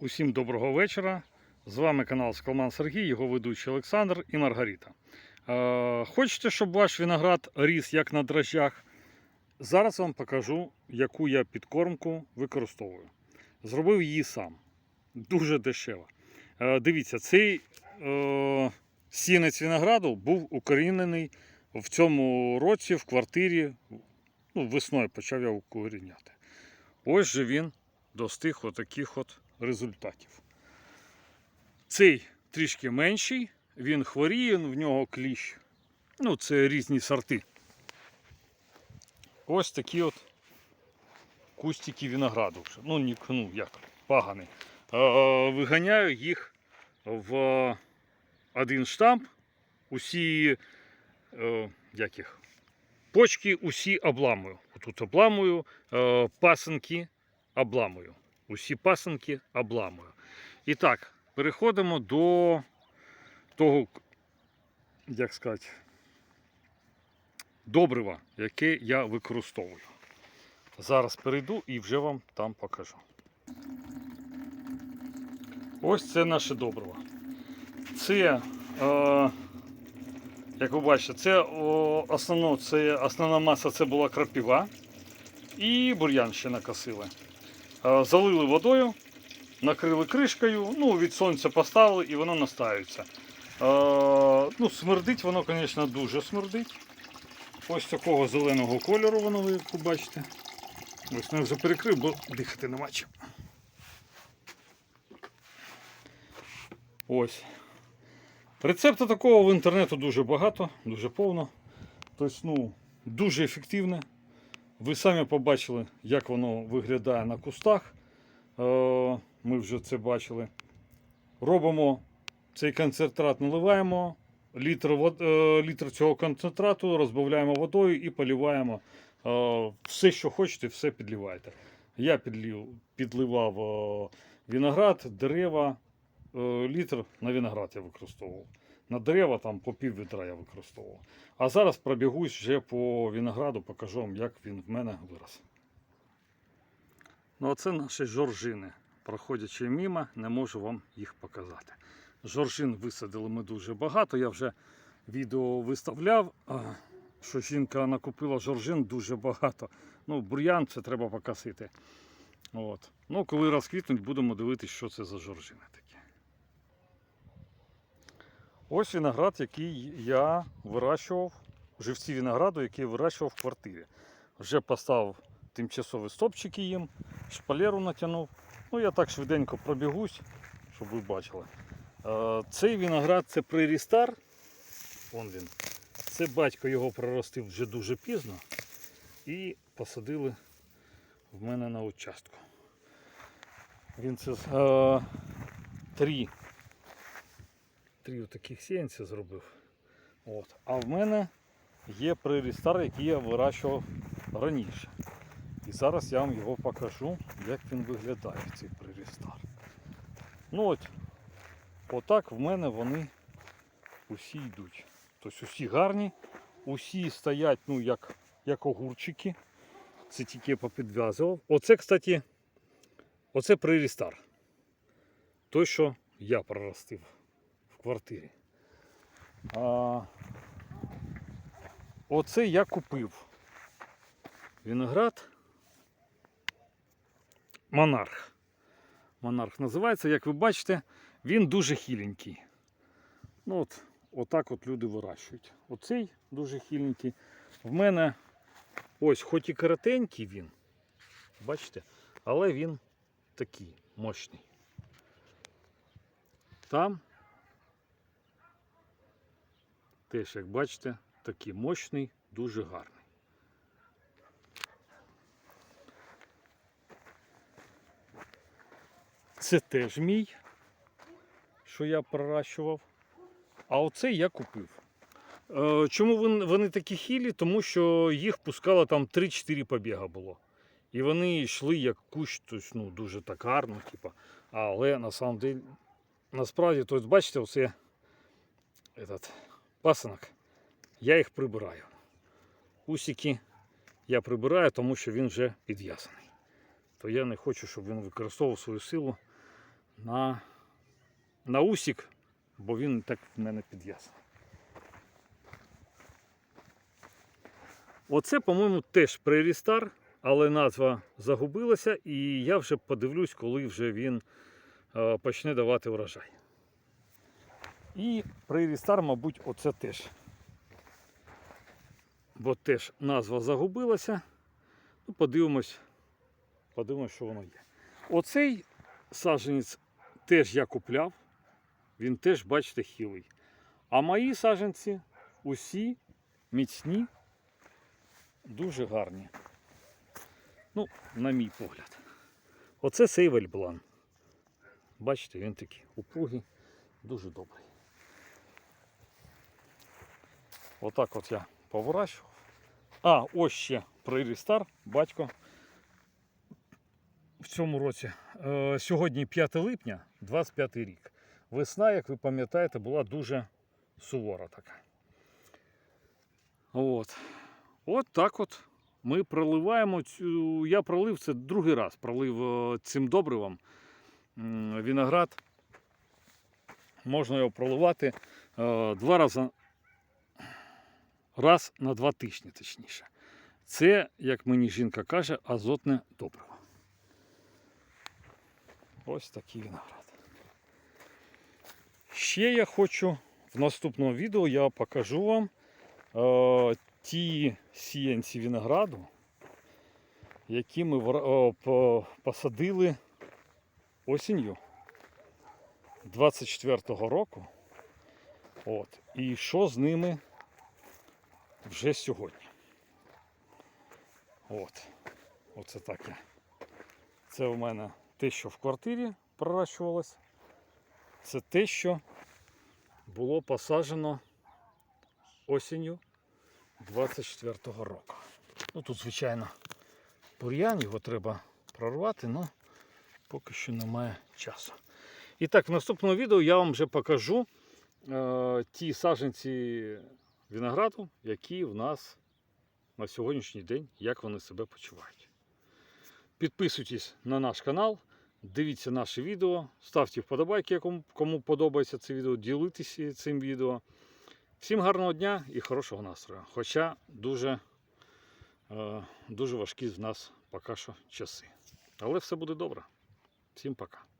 Усім доброго вечора. З вами канал Скалман Сергій, його ведучий Олександр і Маргарита. Е, хочете, щоб ваш виноград ріс як на дрожжах? Зараз вам покажу, яку я підкормку використовую. Зробив її сам. Дуже дешево. Е, дивіться, цей е, сінець винограду був укорінений в цьому році в квартирі. Ну, весною почав я укоріняти. Ось же він достиг отаких от результатів. Цей трішки менший, він хворіє, в нього кліщ. Ну, це різні сорти. Ось такі от кустики винограду. Ну, ні, ну як, пагани. Виганяю їх в один штамп. Усі е, як їх, почки усі обламую. Тут обламую, е, пасенки обламую. Усі пасенки обламую. І так, переходимо до того, як сказати, добрива, яке я використовую. Зараз перейду і вже вам там покажу. Ось це наше добриво. Це, е, як ви бачите, це о, основно, це основна маса це була крапива і бур'ян ще накосили. Е, залили водою, накрили кришкою, ну, від сонця поставили і воно настаюється. Е, ну, смердить воно, звісно, дуже смердить. Ось такого зеленого кольору воно, ви як бачите. Ось я вже перекрив, бо дихати нема чим. Ось. Рецепту такого в інтернету дуже багато, дуже повно. Тобто, ну, дуже ефективне. Ви самі побачили, як воно виглядає на кустах. Е, Ми вже це бачили. Робимо цей концентрат, наливаємо літр, е, літр цього концентрату, розбавляємо водою і поливаємо. Е, Все, що хочете, все підливаєте. Я підлив, підливав виноград, дерева, літр на виноград я використовував. На дерева там по пів відра я використовував. А зараз пробігусь вже по винограду, покажу вам, як він в мене вирос. Ну, оце наші жоржини. Проходячи мимо, не можу вам їх показати. Жоржин висадили ми дуже багато. Я вже відео виставляв, що жінка накупила жоржин дуже багато. Ну, бур'ян це треба покосити. От. Ну, коли розквітнуть, будемо дивитися, що це за жоржини. Ось виноград, який я вирощував, живці винограду, який я вирощував в квартирі. Вже поставив тимчасові стопчики їм, шпалеру натягнув. Ну, я так швиденько пробігусь, щоб ви бачили. Е, Цей виноград це прирістар. Вон він. Це батько його проростив вже дуже пізно і посадили в мене на участку. Він це е, три три таких сіянця зробив. От. А в мене є прирістар, який я вирощував раніше. І зараз я вам його покажу, як він виглядає, цей прирістар. Ну от, отак в мене вони усі йдуть. Тобто усі гарні, усі стоять, ну, як, як огурчики. Це тільки я попідв'язував. Оце, кстати, оце прирістар. Той, що я проростив квартирі. А, оце я купив виноград. Монарх. Монарх називається, як ви бачите, він дуже хіленький. Ну от, отак от люди вирощують. Оцей дуже хіленький. В мене ось хоч і коротенький він, бачите, але він такий мощний. Там теж, як бачите, такий мощний, дуже гарний. Це теж мій, що я проращував. А оцей я купив. Е, Чому вони такі хілі? Тому що їх пускало там 3-4 побіга було. І вони йшли як кущ, тобто, ну, дуже так гарно, типу. але на самом деле, насправді, тобто, бачите, оце этот, пасинок, я їх прибираю. Усики я прибираю, тому що він вже підв'язаний. То я не хочу, щоб він використовував свою силу на, на усік, бо він так в мене підв'язаний. Оце, по-моєму, теж прерістар, але назва загубилася, і я вже подивлюсь, коли вже він е, почне давати врожай. І прерістар, мабуть, оце теж. Бо теж назва загубилася. Ну, подивимось, подивимось, що воно є. Оцей саджанець теж я купляв. Він теж, бачите, хілий. А мої саджанці усі міцні, дуже гарні. Ну, на мій погляд. Оце сейвель блан. Бачите, він такий упугий, дуже добрий. Отак от я поворачував. А, ось ще прирістар, батько. В цьому році. Е, сьогодні 5 липня, 25 рік. Весна, як ви пам'ятаєте, була дуже сувора така. От. От так от ми проливаємо цю. Я пролив це другий раз. Пролив е, цим добривом виноград. Можна його проливати е, два рази. Раз на два тижні, точніше. Це, як мені жінка каже, азотне добриво. Ось такий виноград. Ще я хочу в наступному відео я покажу вам е, ті сіянці винограду, які ми е, посадили осінню 24-го року. От. І що з ними вже сьогодні. От. Оце так я. Це у мене те, що в квартирі проращувалось. Це те, що було посаджено осінню 24-го року. Ну тут, звичайно, бур'ян, його треба прорвати, але поки що немає часу. І так, в наступному відео я вам вже покажу е, ті саджанці винограду, які в нас на сьогоднішній день, як вони себе почувають. Підписуйтесь на наш канал, дивіться наші відео, ставте вподобайки, кому, кому подобається це відео, ділитися цим відео. Всім гарного дня і хорошого настрою. Хоча дуже, е, дуже важкі в нас поки що часи. Але все буде добре. Всім пока.